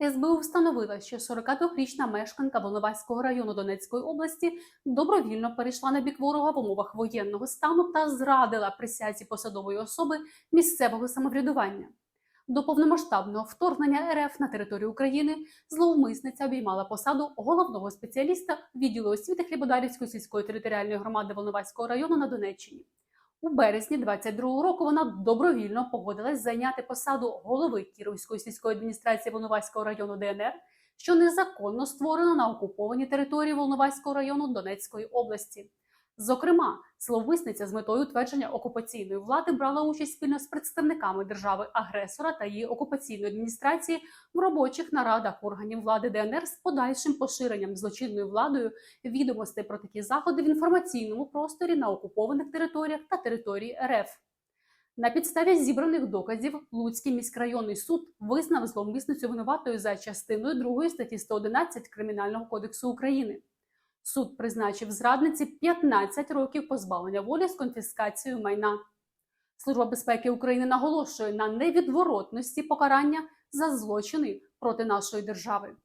СБУ встановила, що 42-річна мешканка Волноваського району Донецької області добровільно перейшла на бік ворога в умовах воєнного стану та зрадила присязі посадової особи місцевого самоврядування. До повномасштабного вторгнення РФ на територію України зловмисниця обіймала посаду головного спеціаліста відділу освіти Хлібодарівської сільської територіальної громади Волноваського району на Донеччині. У березні 22-го року вона добровільно погодилась зайняти посаду голови Кіровської сільської адміністрації Волноваського району ДНР, що незаконно створено на окупованій території Волноваського району Донецької області. Зокрема, зловмисниця з метою утвердження окупаційної влади брала участь спільно з представниками держави-агресора та її окупаційної адміністрації в робочих нарадах органів влади ДНР з подальшим поширенням злочинною владою відомостей про такі заходи в інформаційному просторі на окупованих територіях та території РФ. На підставі зібраних доказів Луцький міськрайонний суд визнав зловмисницю винуватою за частиною 2 статті 111 Кримінального кодексу України. Суд призначив зрадниці 15 років позбавлення волі з конфіскацією майна. Служба безпеки України наголошує на невідворотності покарання за злочини проти нашої держави.